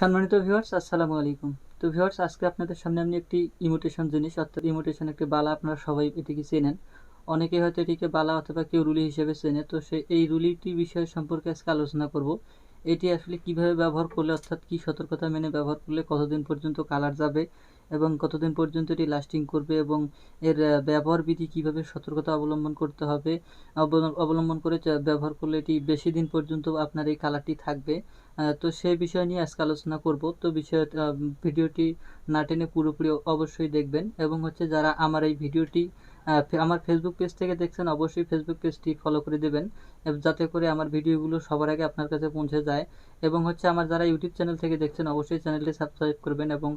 সম্মানিত ভিউয়ার্স আসসালামু আলাইকুম। তো ভিউয়ার্স আজকে আপনাদের সামনে আমি একটি ইমোটেশন জিনিস, অর্থাৎ ইমোটেশন একটি বালা আপনারা সবাই এটিকে চেনেন। অনেকে হয়তো এটিকে বালা অথবা কেউ রুলি হিসেবে চেনে। তো সে এই রুলিটি বিষয় সম্পর্কে আজকে আলোচনা করব। এটি আসলে কীভাবে ব্যবহার করলে, অর্থাৎ কি সতর্কতা মেনে ব্যবহার করলে কতদিন পর্যন্ত কালার যাবে এবং কতদিন পর্যন্ত এটি লাস্টিং করবে এবং এর ব্যবহার বিধি কীভাবে সতর্কতা অবলম্বন করতে হবে অবলম্বন- করে ব্যবহার করলে এটি বেশি দিন পর্যন্ত আপনার এই কালারটি থাকবে। তো সেই বিষয় নিয়ে আজকে আলোচনা করব। তো বিষয় ভিডিওটি না টেনে পুরোপুরি অবশ্যই দেখবেন এবং হচ্ছে যারা আমার এই ভিডিওটি আমার ফেসবুক পেজ থেকে দেখছেন, অবশ্যই ফেসবুক পেজটি ফলো করে দেবেন যাতে করে আমার ভিডিওগুলো সবার আগে আপনার কাছে পৌঁছে যায়। এবং হচ্ছে আমার যারা ইউটিউব চ্যানেল থেকে দেখছেন, অবশ্যই চ্যানেলটি সাবস্ক্রাইব করবেন এবং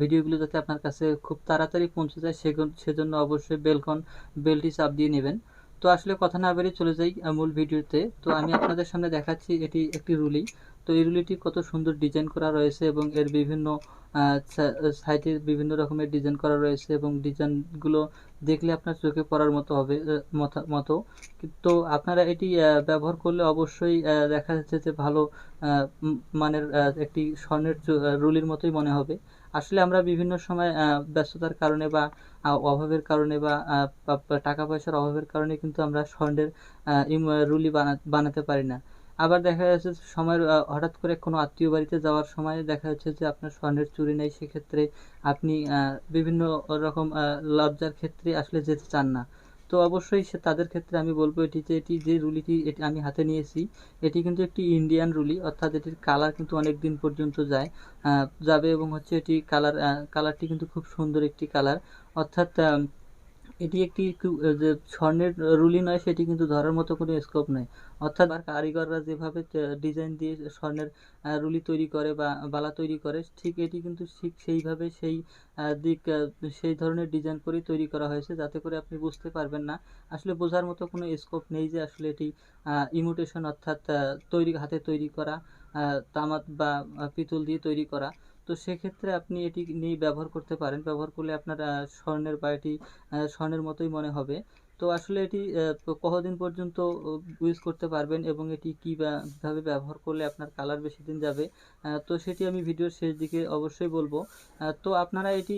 ভিডিওগুলো যাতে আপনার কাছে খুব তাড়াতাড়ি পৌঁছে যায় সেজন্য অবশ্যই বেলকন বেলটি চাপ দিয়ে নেবেন। তো আসলে কথা না বেরিয়ে চলে যাই মূল ভিডিওতে। তো আমি আপনাদের সামনে দেখাচ্ছি, এটি একটি রুলি। তো এই রুলিটি কত সুন্দর ডিজাইন করা রয়েছে এবং এর বিভিন্ন সাইডে বিভিন্ন রকমের ডিজাইন করা রয়েছে এবং ডিজাইনগুলো দেখলে আপনার চোখে পড়ার মতো হবে মতো- তো আপনারা এটি ব্যবহার করলে অবশ্যই দেখা যাচ্ছে যে ভালো মানের একটি স্বর্ণের রুলির মতোই মনে হবে। আসলে আমরা বিভিন্ন সময় ব্যস্ততার কারণে বা অভাবের কারণে বা টাকা পয়সার অভাবের কারণে কিন্তু আমরা স্বর্ণের রুলি বানা- বানাতে পারি না। আবার দেখা যাচ্ছে সময়ের হঠাৎ করে কোনো আত্মীয় বাড়িতে যাওয়ার সময় দেখা যাচ্ছে যে আপনার স্বর্ণের চুরি নেই, সেক্ষেত্রে আপনি বিভিন্ন রকম লজ্জার ক্ষেত্রে আসলে যেতে চান না। তো অবশ্যই সে, তাদের ক্ষেত্রে আমি বলব এটি যে এটি যে রুলিটি এটি আমি হাতে নিয়েছি, এটি কিন্তু একটি ইন্ডিয়ান রুলি, অর্থাৎ এটির কালার কিন্তু অনেক দিন পর্যন্ত যায় যাবে এবং হচ্ছে এটি কালার কালারটি কিন্তু খুব সুন্দর একটি কালার। অর্থাৎ এটি একটি যে স্বর্ণের রুলি নয়, সেটি কিন্তু ধরার মতো কোনো স্কোপ নয়। অর্থাৎ আর কারিগররা যেভাবে ডিজাইন দিয়ে স্বর্ণের রুলি তৈরি করে বা, বালা তৈরি করে, ঠিক এটি কিন্তু ঠিক সেইভাবে সেই দিক সেই ধরনের ডিজাইন করেই তৈরি করা হয়েছে, যাতে করে আপনি বুঝতে পারবেন না। আসলে বোঝার মতো কোনো স্কোপ নেই যে আসলে এটি ইমুটেশন অর্থাৎ তৈরি, হাতে তৈরি করা তামাত বা পিতল দিয়ে তৈরি করা। তো সেক্ষেত্রে আপনি এটি নিয়ে ব্যবহার করতে পারেন। ব্যবহার করলে আপনার স্বর্ণের বা স্বর্ণের মতোই মনে হবে। তো আসলে এটি কতদিন পর্যন্ত ইউজ করতে পারবেন এবং এটি কীভাবে ব্যবহার করলে আপনার কালার বেশি দিন যাবে? তো সেটি আমি ভিডিওর শেষ দিকে অবশ্যই বলব। তো আপনারা এটি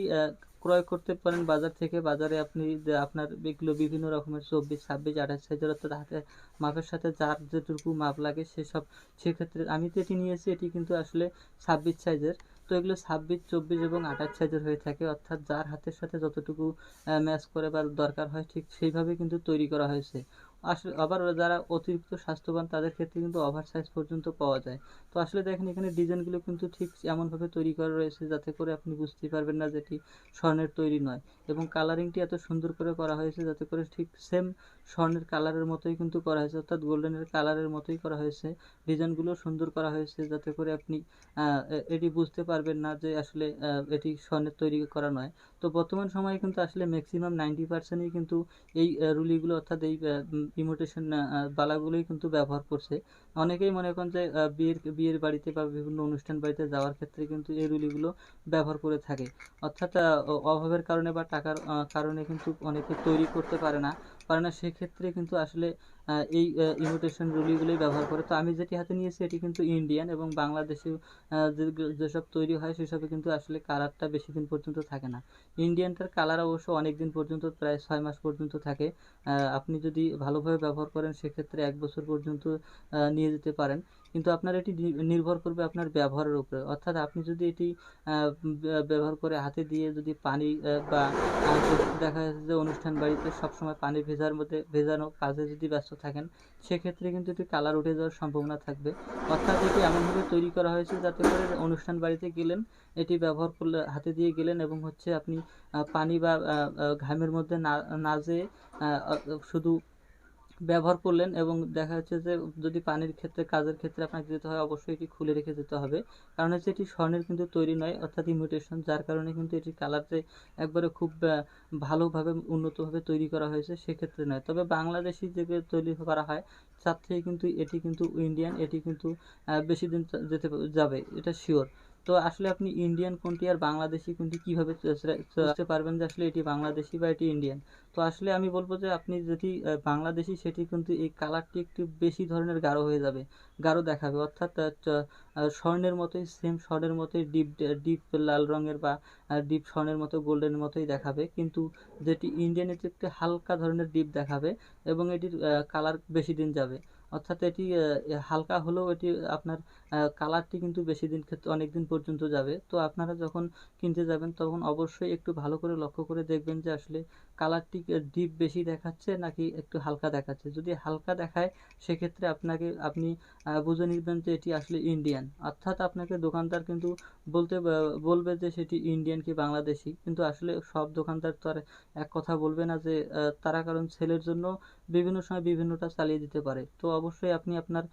ক্রয় করতে পারেন বাজার থেকে। বাজারে আপনি আপনার এগুলো বিভিন্ন রকমের চব্বিশ, ছাব্বিশ, আঠাশ সাইজের অর্থাৎ হাতে মাপের সাথে যার যেটুকু মাপ লাগে সেসব, সেক্ষেত্রে আমি তো এটি নিয়েছি। এটি কিন্তু আসলে ছাব্বিশ সাইজের তো এগুলো ছাব্বিশ, চব্বিশ এবং আঠাশ সাইজের হয়ে থাকে। অর্থাৎ যার হাতের সাথে যতটুকু ম্যাচ করে বা দরকার হয় ঠিক সেইভাবে কিন্তু তৈরি করা হয়েছে। আসলে আবার যারা অতিরিক্ত স্বাস্থ্যবান, তাদের ক্ষেত্রে কিন্তু ওভার সাইজ পর্যন্ত পাওয়া যায়। তো আসলে দেখেন, এখানে ডিজাইনগুলো কিন্তু ঠিক এমনভাবে তৈরি করা রয়েছে যাতে করে আপনি বুঝতেই পারবেন না যে এটি স্বর্ণের তৈরি নয় এবং কালারিংটি এত সুন্দর করে করা হয়েছে যাতে করে ঠিক সেম স্বর্ণের কালারের মতোই কিন্তু করা হয়েছে, অর্থাৎ গোল্ডেনের কালারের মতোই করা হয়েছে। ডিজাইনগুলো সুন্দর করা হয়েছে যাতে করে আপনি এটি বুঝতে পারবেন না যে আসলে এটি স্বর্ণের তৈরি করা নয়। তো বর্তমান সময়ে কিন্তু আসলে ম্যাক্সিমাম নাইনটি পার্সেন্টই কিন্তু এই রুলিগুলো অর্থাৎ এই ইমোটেশন বালাগুলোই কিন্তু ব্যবহার করছে। অনেকেই মনে করেন যে বিয়ের বিয়ের বাড়িতে বা বিভিন্ন অনুষ্ঠান বাড়িতে যাওয়ার ক্ষেত্রে কিন্তু এই রুলিগুলো ব্যবহার করে থাকে। অর্থাৎ অভাবের কারণে বা টাকার কারণে কিন্তু অনেকে তৈরি করতে পারে না। পারে না, সেক্ষেত্রে কিন্তু আসলে এই ইমিটেশন রুলিগুলোই ব্যবহার করে। তো আমি যেটি হাতে নিয়েছি এটি কিন্তু ইন্ডিয়ান এবং বাংলাদেশে যেসব তৈরি হয় সেসবে কিন্তু আসলে কালারটা বেশি দিন পর্যন্ত থাকে না। ইন্ডিয়ানটার কালার অবশ্য অনেক দিন পর্যন্ত, প্রায় ছয় মাস পর্যন্ত থাকে। আপনি যদি ভালোভাবে ব্যবহার করেন সেক্ষেত্রে এক বছর পর্যন্ত নিয়ে যেতে পারেন। কিন্তু আপনার এটি নির্ভর করবে আপনার ব্যবহারের উপরে। অর্থাৎ আপনি যদি এটি ব্যবহার করে হাতে দিয়ে যদি পানি বা দেখা যাচ্ছে যে অনুষ্ঠান বাড়িতে সবসময় পানি ভেজার মধ্যে, ভেজানো কাজে যদি ব্যস্ত থাকেন, সেক্ষেত্রে কিন্তু এটি কালার উঠে যাওয়ার সম্ভাবনা থাকবে। অর্থাৎ এটি এমনভাবে তৈরি করা হয়েছে যাতে করে অনুষ্ঠান বাড়িতে গেলেন, এটি ব্যবহার করলে হাতে দিয়ে গেলেন এবং হচ্ছে আপনি পানি বা ঘামের মধ্যে না না যেয়ে শুধু ব্যবহার করলেন এবং দেখা যাচ্ছে যে যদি পানির ক্ষেত্রে, কাজের ক্ষেত্রে আপনাকে যেতে হয়, অবশ্যই এটি খুলে রেখে যেতে হবে। কারণ হচ্ছে এটি স্বর্ণের কিন্তু তৈরি নয়, অর্থাৎ ইমিটেশন, যার কারণে কিন্তু এটি কালারতে একবারে খুব ভালোভাবে উন্নতভাবে তৈরি করা হয়েছে সেক্ষেত্রে নয়। তবে বাংলাদেশি যেগুলো তৈরি করা হয়, তার থেকে কিন্তু এটি কিন্তু ইন্ডিয়ান, এটি কিন্তু বেশি দিন যেতে যাবে, এটা শিওর তো আসলে আপনি ইন্ডিয়ান কোনটি আর বাংলাদেশি কোনটি কীভাবে বুঝতে পারবেন যে আসলে এটি বাংলাদেশি বা এটি ইন্ডিয়ান তো আসলে আমি বলব যে আপনি যদি বাংলাদেশি, সেটি কিন্তু এই কালারটি একটু বেশি ধরনের গাঢ় হয়ে যাবে, গাঢ় দেখাবে। অর্থাৎ স্বর্ণের মতোই সেম স্বর্ণের মতোই ডিপ ডিপ লাল রঙের বা ডিপ স্বর্ণের মতো গোল্ডেনের মতোই দেখাবে। কিন্তু যেটি ইন্ডিয়ান এটি একটু হালকা ধরনের ডিপ দেখাবে এবং এটির কালার বেশি দিন যাবে। অর্থাৎ এটি হালকা হলেও এটি আপনার কালারটি কিন্তু বেশি দিন ক্ষেত্রে অনেক দিন পর্যন্ত যাবে। তো আপনারা যখন কিনতে যাবেন তখন অবশ্যই একটু ভালো করে লক্ষ্য করে দেখবেন যে আসলে কালারটি ডিপ বেশি দেখাচ্ছে নাকি একটু হালকা দেখাচ্ছে। যদি হালকা দেখায়, সেক্ষেত্রে আপনাকে, আপনি বুঝে নিবেন যে এটি আসলে ইন্ডিয়ান। অর্থাৎ আপনাকে দোকানদার কিন্তু বলতে বলবে যে সেটি ইন্ডিয়ান কি বাংলাদেশি। কিন্তু আসলে সব দোকানদার তো আর এক কথা বলবে না যে তারা কারণ সেলের জন্য বিভিন্ন সময় বিভিন্নটা চালিয়ে দিতে পারে। তো অবশ্যই আপনি আপনার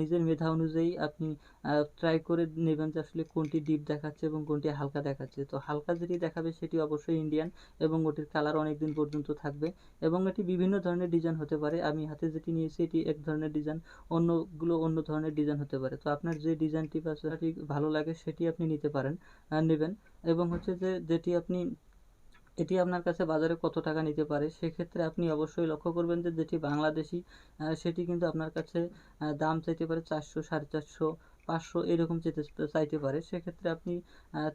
নিজের মেধা অনুযায়ী আপনি ট্রাই করে নেবেন যে আসলে কোনটি ডিপ দেখাচ্ছে এবং কোনটি হালকা দেখাচ্ছে। তো হালকা যেটি দেখাবে সেটি অবশ্যই ইন্ডিয়ান এবং ওটির কালার অনেক দিন পর্যন্ত থাকবে এবং এটি বিভিন্ন ধরনের ডিজাইন হতে পারে। আমি হাতে যেটি নিয়েছি এটি এক ধরনের ডিজাইন অন্যগুলো অন্য ধরনের ডিজাইন হতে পারে। তো আপনার যে ডিজাইনটি বা ভালো লাগে সেটি আপনি নিতে পারেন নেবেন এবং হচ্ছে যে যেটি আপনি এটি আপনার কাছে বাজারে কত টাকা নিতে পারে, সেক্ষেত্রে আপনি অবশ্যই লক্ষ্য করবেন যে যেটি বাংলাদেশি সেটি কিন্তু আপনার কাছে দাম চাইতে পারে চারশো, সাড়ে চারশো পাঁচশো এরকম যেতে চাইতে পারে, সেক্ষেত্রে আপনি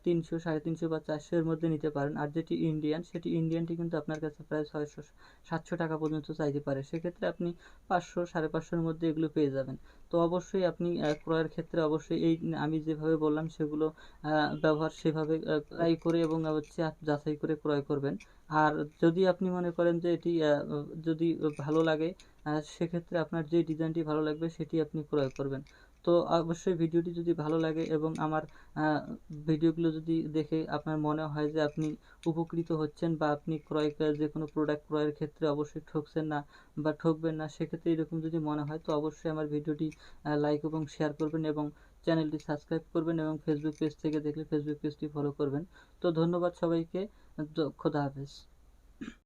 তিনশো, সাড়ে তিনশো বা চারশো এর মধ্যে নিতে পারেন। আর যেটি ইন্ডিয়ান, সেটি ইন্ডিয়ানটি কিন্তু আপনার কাছে প্রায় ছয়শো, সাতশো টাকা পর্যন্ত চাইতে পারে। সেক্ষেত্রে আপনি পাঁচশো, সাড়ে পাঁচশোর মধ্যে এগুলো পেয়ে যাবেন। তো অবশ্যই আপনি ক্রয়ের ক্ষেত্রে অবশ্যই এই, আমি যেভাবে বললাম সেগুলো ব্যবহার সেভাবে ট্রাই করে এবং হচ্ছে যাচাই করে ক্রয় করবেন। আর যদি আপনি মনে করেন যে এটি যদি ভালো লাগে সেক্ষেত্রে আপনার যে ডিজাইনটি ভালো লাগবে সেটি আপনি ক্রয় করবেন। তো অবশ্যই ভিডিওটি যদি ভালো লাগে এবং আমার ভিডিওগুলো যদি দেখে আপনার মনে হয় যে আপনি উপকৃত হচ্ছেন বা আপনি ক্রয়, যে কোনো প্রোডাক্ট ক্রয়ের ক্ষেত্রে অবশ্যই ঠকছেন না বা ঠকবেন না, সেক্ষেত্রে এরকম যদি মনে হয় তো অবশ্যই আমার ভিডিওটি লাইক এবং শেয়ার করবেন এবং চ্যানেলটি সাবস্ক্রাইব করবেন এবং ফেসবুক পেজ থেকে দেখলে ফেসবুক পেজটি ফলো করবেন। তো ধন্যবাদ সবাইকে খোদা হাফেজ।